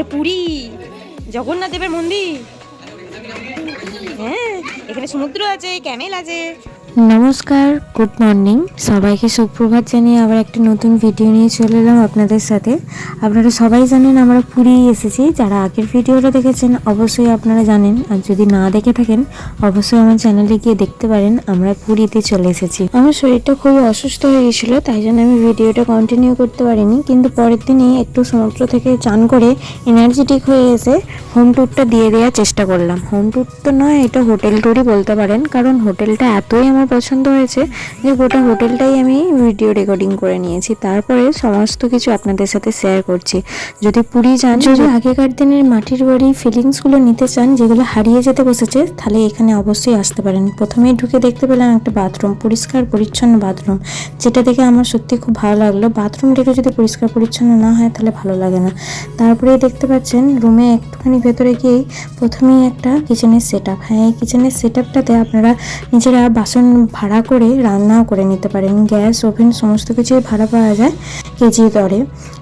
এটা পুরী। জগন্নাথ দেবের মন্দির। হ্যাঁ এখানে সমুদ্র আছে ক্যামেল আছে। নমস্কার গুড মর্নিং সবাইকে সুপ্রভাত জানিয়ে আবার একটা নতুন ভিডিও নিয়ে চলে এলাম আপনাদের সাথে। আপনারা সবাই জানেন আমরা পুরী এসেছি। যারা আগের ভিডিওটা দেখেছেন, অবশ্যই আপনারা জানেন। আর যদি না দেখে থাকেন, অবশ্যই আমার চ্যানেলে গিয়ে দেখতে পারেন। আমরা পুরীতে চলে এসেছি। আমার শরীরটা খুবই অসুস্থ হয়ে গেছিল তাই জন্য আমি ভিডিওটা কন্টিনিউ করতে পারিনি। কিন্তু পরের দিনই একটু সমুদ্র থেকে চান করে এনার্জেটিক হয়ে এসে হোম ট্যুরটা দিয়ে দেওয়ার চেষ্টা করলাম। হোম ট্যুর তো নয়, এটা হোটেল ট্যুরই বলতে পারেন। কারণ হোটেলটা এতই আমার পছন্দ হয়েছে যে গোটা হোটেলটাই আমি ভিডিও রেকর্ডিং করে নিয়েছি। তারপরে সমস্ত কিছু আপনাদের সাথে শেয়ার করছি। যদি পুরী যান যদি আগেকার দিনের মাটির বাড়ি ফিলিংসগুলো নিতে চান যেগুলো হারিয়ে যেতে বসেছে তাহলে এখানে অবশ্যই আসতে পারেন। প্রথমেই ঢুকে দেখতে পেলাম একটা বাথরুম পরিষ্কার পরিচ্ছন্ন বাথরুম যেটা দেখে আমার সত্যি খুব ভালো লাগল। বাথরুমটা একটু যদি পরিষ্কার পরিচ্ছন্ন না হয় তাহলে ভালো লাগে না। তারপরেই দেখতে পাচ্ছেন রুমে একটুখানি ভেতরে গিয়েই প্রথমেই একটা কিচেনের সেট আপ হ্যাঁ এই কিচেনের সেট আপটাতে আপনারা নিজেরা বাসন ভাড়া করে রান্নাও করে নিতে পারেন। গ্যাস, ওভেন, সমস্ত কিছুই ভাড়া পাওয়া যায় কেজি দরে।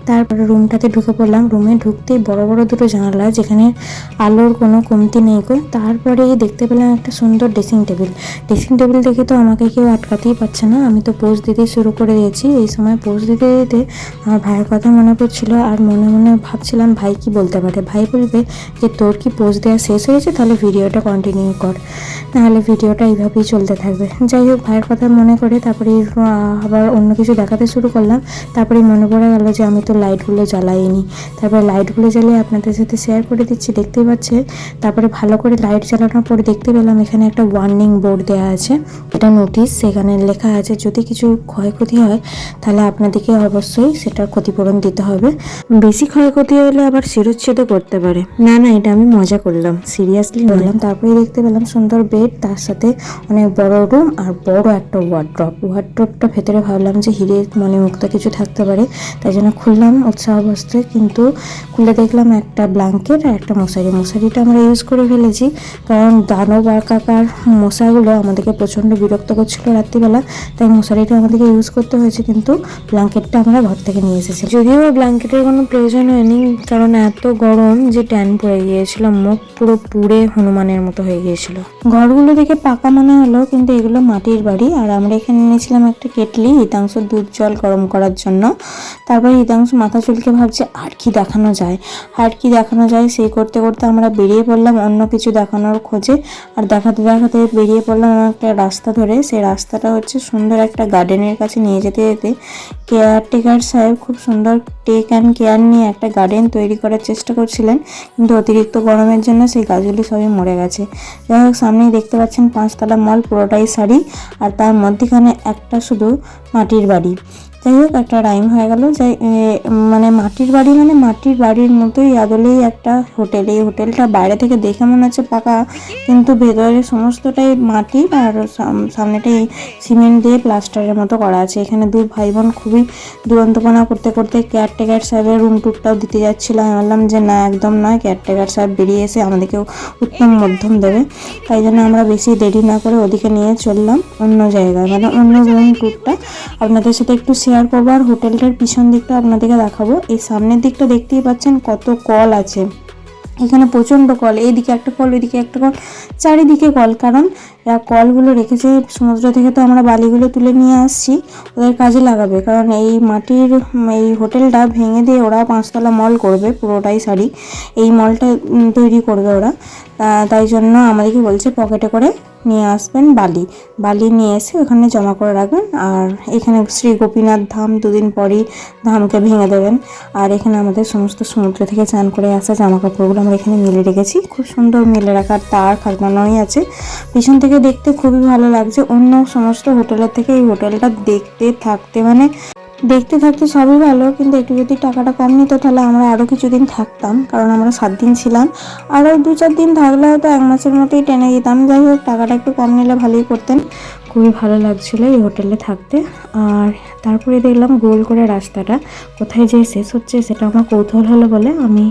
তারপরে রুমটাতে ঢুকে পড়লাম। রুমে ঢুকতেই বড় বড় দুটো জানালা, যেখানে আলোর কোনো কমতি নেই গো। তারপরেই দেখতে পেলাম একটা সুন্দর ড্রেসিং টেবিল ড্রেসিং টেবিল দেখে তো আমাকে কেউ আটকাতেই পারছে না। আমি তো পোজ দিতে শুরু করে দিয়েছি। এই সময় পোজ দিতে দিতে আমার ভাইয়ের কথা মনে পড়ছিল আর মনে মনে ভাবছিলাম, ভাই কি বলতে পারে? ভাই বলবে যে, তোর কি পোজ দেওয়া শেষ হয়েছে? তাহলে ভিডিওটা কন্টিনিউ কর। নাহলে ভিডিওটা এইভাবেই চলতে থাকবে। যাই হোক ভাইয়ের কথা মনে করে তারপরে আবার অন্য কিছু দেখাতে শুরু করলাম। তারপরে মনে পড়ে গেল যে আমি তো লাইটগুলো জ্বালাইনি। তারপরে লাইটগুলো জ্বালিয়ে আপনাদের সাথে শেয়ার করে দিচ্ছি দেখতেই পাচ্ছে তারপরে ভালো করে লাইট জ্বালানোর পরে দেখতে পেলাম এখানে একটা ওয়ার্নিং বোর্ড দেওয়া আছে। এটা নোটিশ সেখানে লেখা আছে যদি কিছু ক্ষয়ক্ষতি হয় তাহলে আপনাদেরকে অবশ্যই সেটা ক্ষতিপূরণ দিতে হবে। বেশি ক্ষয়ক্ষতি হলে আবার শিরোচ্ছেদও করতে পারে। না না এটা আমি মজা করলাম সিরিয়াসলি বললাম তারপরে দেখতে পেলাম সুন্দর বেড তার সাথে অনেক বড় রুম আর বড় একটা ওয়ার্ড্রপ ওয়ার্ড্রপটা ভেতরে ভাবলাম যে হিরে মনে মুক্ত কিছু থাকতে পারে, তাই জন্য খুললাম উৎসাহ অবস্থায় কিন্তু খুলে দেখলাম একটা ব্ল্যাঙ্কেট আর একটা মশারি। মশারিটা আমরা ইউজ করে ফেলেছি, কারণ দানব আকার মশাগুলো আমাদেরকে প্রচণ্ড বিরক্ত করছিল রাত্রিবেলা, তাই মশারিটা আমাদেরকে ইউজ করতে হয়েছে, কিন্তু ব্ল্যাঙ্কেটটা আমরা ঘর থেকে নিয়ে এসেছি। যদিও বা ব্ল্যাঙ্কেটের কোনো প্রয়োজন হয়নি, কারণ এত গরম যে ট্যান পড়ে গিয়েছিল, মুখ পুরো পুড়ে হনুমানের মতো হয়ে গিয়েছিল। ঘরগুলো দেখে পাকা মনে হলো, কিন্তু এগুলো মাটির বাড়ি, আর আমরা এখানে নিয়েছিলাম একটা কেটলি হিতাংশ দুধ জল গরম করার জন্য। তারপরে হিতাংশ মাথা চুলকে ভাবছে, আর কি দেখানো যায়? আর কি দেখানো যায়? সেই করতে করতে আমরা বেরিয়ে পড়লাম অন্য কিছু দেখানোর খোঁজে, আর দেখাতে দেখাতে বেরিয়ে পড়লাম একটা রাস্তা ধরে। সেই রাস্তাটা হচ্ছে সুন্দর একটা গার্ডেনের কাছে নিয়ে যেতে যেতে কেয়ারটেকার সাহেব খুব সুন্দর টেক অ্যান্ড কেয়ার নিয়ে একটা গার্ডেন তৈরি করার চেষ্টা করছিলেন, কিন্তু অতিরিক্ত গরমের জন্য সেই গাছগুলি সবই মরে গেছে। যাই হোক, সামনেই দেখতে পাচ্ছেন পাঁচতলা মল, পুরোটাই শাড়ি আর তার মধ্যেখানে একটা শুধু মাটির বাড়ি। যাই হোক একটা রাইম হয়ে গেল এ, মানে মাটির বাড়ি মানে মাটির বাড়ির মতোই আদলেই একটা হোটেল এই হোটেলটা বাইরে থেকে দেখে মনে হচ্ছে পাকা কিন্তু ভেতরে সমস্তটাই মাটি আর সাম- সামনেটাই সিমেন্ট দিয়ে প্লাস্টারের মতো করা আছে। এখানে দু ভাই বোন খুবই দুরন্তপনা করতে করতে কেয়ারটেকার সাহেবের রুম টুরটাও দিতে যাচ্ছিল। আমি বললাম যে না একদম নয়। কেয়ারটেকার সাহেব বেরিয়ে এসে আমাদেরকেও উত্তম মধ্যম দেবে। তাই জন্য আমরা বেশি দেরি না করে ওদিকে নিয়ে চললাম অন্য জায়গায়। মানে অন্য রুম টুরটা আপনাদের সাথে একটু শেয়ার করব আর হোটেলটার পিছন দিকটা আপনাদেরকে দেখাবো। এই সামনের দিকটা দেখতেই পাচ্ছেন কত কল আছে। এখানে প্রচণ্ড কল, এইদিকে একটা কল, ওইদিকে একটা কল, চারিদিকে কল। কারণ কলগুলো রেখেছে, সমুদ্র থেকে তো আমরা বালিগুলো তুলে নিয়ে আসছি, ওদের কাজে লাগাবে। কারণ এই মাটির, এই হোটেলটা ভেঙে দিয়ে ওরা পাঁচতলা মল করবে, পুরোটাই শাড়ি, এই মলটা তৈরি করবে ওরা। তাই জন্য আমাদেরকে বলছে পকেটে করে নিয়ে আসবেন বালি। বালি নিয়ে এসে ওখানে জমা করে রাখবেন, আর এখানে শ্রী গোপীনাথ ধাম দুদিন পরই ধামকে ভেঙে দেবেন। আর এখানে আমাদের সমস্ত সমুদ্র থেকে চান করে আসা জামা কাপড়গুলো আমরা এখানে মেলে রেখেছি। খুব সুন্দর মেলে রাখার তার খাজনানোই আছে। পিছন থেকে দেখতে খুবই ভালো লাগছে। অন্য সমস্ত হোটেলের থেকে এই হোটেলটা দেখতে, থাকতে মানে দেখতে, থাকতে সবই ভালো। কিন্তু একটু যদি টাকাটা কম নিত তাহলে আমরা আরও কিছুদিন থাকতাম, কারণ আমরা সাত দিন ছিলাম। আরও দু চার দিন থাকলে হয়তো এক মাসের মতোই টেনে দিতাম। যাই হোক, টাকাটা একটু কম নিলে ভালোই করতেন। খুবই ভালো লাগছিল এই হোটেলে থাকতে। আর তারপরে দেখলাম গোল করে রাস্তাটা, কোথায় যে শেষ হচ্ছে সেটা আমার কৌতূহল হলো বলে আমি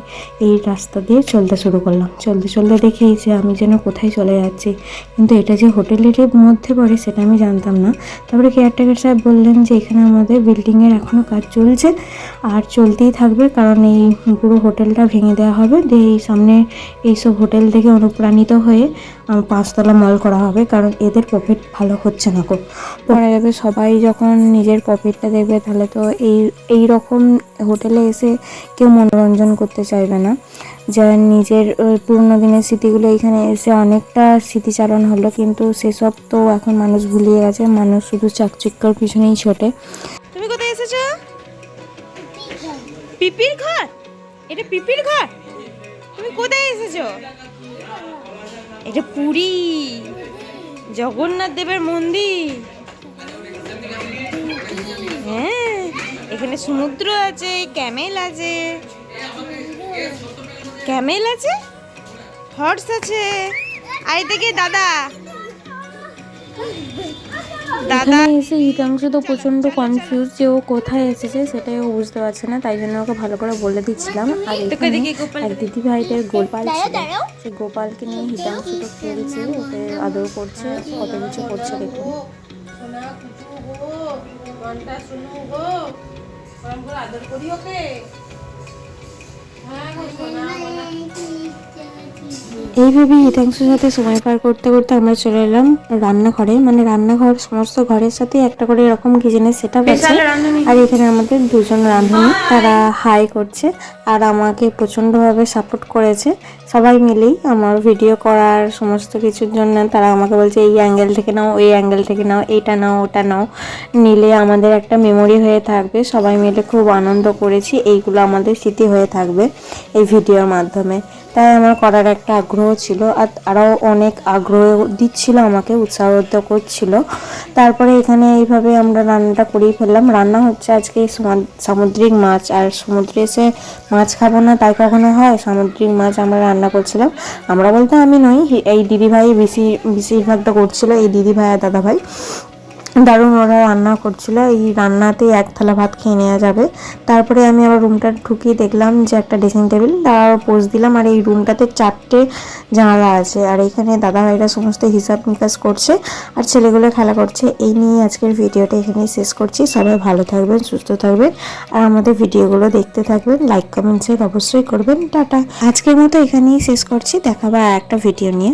এই রাস্তা দিয়ে চলতে শুরু করলাম। চলতে চলতে দেখেই যে আমি যেন কোথায় চলে যাচ্ছি। কিন্তু এটা যে হোটেলেরই মধ্যে পড়ে সেটা আমি জানতাম না। তারপরে কেয়ারটেকার সাহেব বললেন যে এখানে আমাদের বিল্ডিংয়ের এখনও কাজ চলছে, আর চলতেই থাকবে কারণ এই পুরো হোটেলটা ভেঙে দেওয়া হবে। দিয়ে এই সামনে এইসব হোটেল থেকে অনুপ্রাণিত হয়ে পাঁচতলা মল করা হবে, কারণ এদের প্রফিট ভালো হচ্ছে না খুব পরে যাবে সবাই যখন নিজের প্রফিটটা দেখবে, তাহলে তো এই এই রকম হোটেলে এসে কেউ মনোরঞ্জন করতে চাইবে না। যা নিজের পুরনো দিনের স্মৃতিগুলো এখানে এসে অনেকটা স্মৃতিচারণ হলো, কিন্তু সেসব তো এখন মানুষ ভুলিয়ে গেছে। মানুষ শুধু চাকচিক্যর পিছনেই ছোটে। তুমি কোথায় এসেছ? পিপির ঘর? এটা পিপির ঘর? তুমি কোথায় এসেছ? এটা পুরী। জগন্নাথ দেবের মন্দির। হ্যাঁ এখানে সমুদ্র আছে, ক্যামেল আছে। ক্যামেল আছে? হর্স আছে। আই থেকে দাদা দাদা এসে হিতাংশ তো প্রচণ্ড কনফিউজ যে ও কোথায় এসেছে সেটাই ও বুঝতে পারছে না তাই জন্য ওকে ভালো করে বলে দিচ্ছিলাম আর এখানে এক দিদি ভাইদের গোপাল ছিল সেই গোপালকে নিয়ে হিতাংশ তো খেলছে ওকে আদর করছে কত কিছু করছে দেখুন এইভাবে হিতাংশের সাথে সময় পার করতে করতে আমরা চলে এলাম রান্নাঘরে। মানে রান্নাঘর সমস্ত ঘরের সাথে একটা করে এরকম কিচেনের সেট আপ আছে। আর এখানে আমাদের দুজন রাঁধুনি। তারা হাই করছে আর আমাকে প্রচণ্ডভাবে সাপোর্ট করেছে। সবাই মিলেই আমার ভিডিও করার সমস্ত কিছুর জন্য তারা আমাকে বলছে এই অ্যাঙ্গেল থেকে নাও ওই অ্যাঙ্গেল থেকে নাও এইটা নাও ওটা নাও। নিলে আমাদের একটা মেমোরি হয়ে থাকবে। সবাই মিলে খুব আনন্দ করেছি। এইগুলো আমাদের স্মৃতি হয়ে থাকবে এই ভিডিওর মাধ্যমে। তাই আমার করার একটা আগ্রহ ছিল আর আরও অনেক আগ্রহ দিচ্ছিল, আমাকে উৎসাহিত করছিল। তারপরে এখানে এইভাবে আমরা রান্নাটা করেই ফেললাম। রান্না হচ্ছে আজকে সমা- সামুদ্রিক মাছ আর সমুদ্রে এসে মাছ খাব না তাই কখনো হয়? সামুদ্রিক মাছ আমরা রান্না করছিলাম। আমরা বলতে আমি নই, এই দিদিভাই বেশি, বেশিরভাগটা করছিল, এই দিদিভাই আর দাদাভাই। দারুণ ওরা রান্না করছিল। এই রান্নাতে এক থালা ভাত খেয়ে নেওয়া যাবে। তারপরে আমি আবার রুমটা ঢুকিয়ে দেখলাম যে একটা ড্রেসিং টেবিল তার পোজ দিলাম। আর এই রুমটাতে চারটে জানালা আছে। আর এখানে দাদা ভাইরা সমস্ত হিসাব নিকাশ করছে আর ছেলেগুলো খেলা করছে। এই নিয়ে আজকের ভিডিওটা এখানেই শেষ করছি। সবাই ভালো থাকবেন, সুস্থ থাকবেন। আর আমাদের ভিডিওগুলো দেখতে থাকবেন লাইক কমেন্ট শেয়ার অবশ্যই করবেন। টাটা। আজকের মতো এখানেই শেষ করছি। দেখাবো একটা ভিডিও নিয়ে।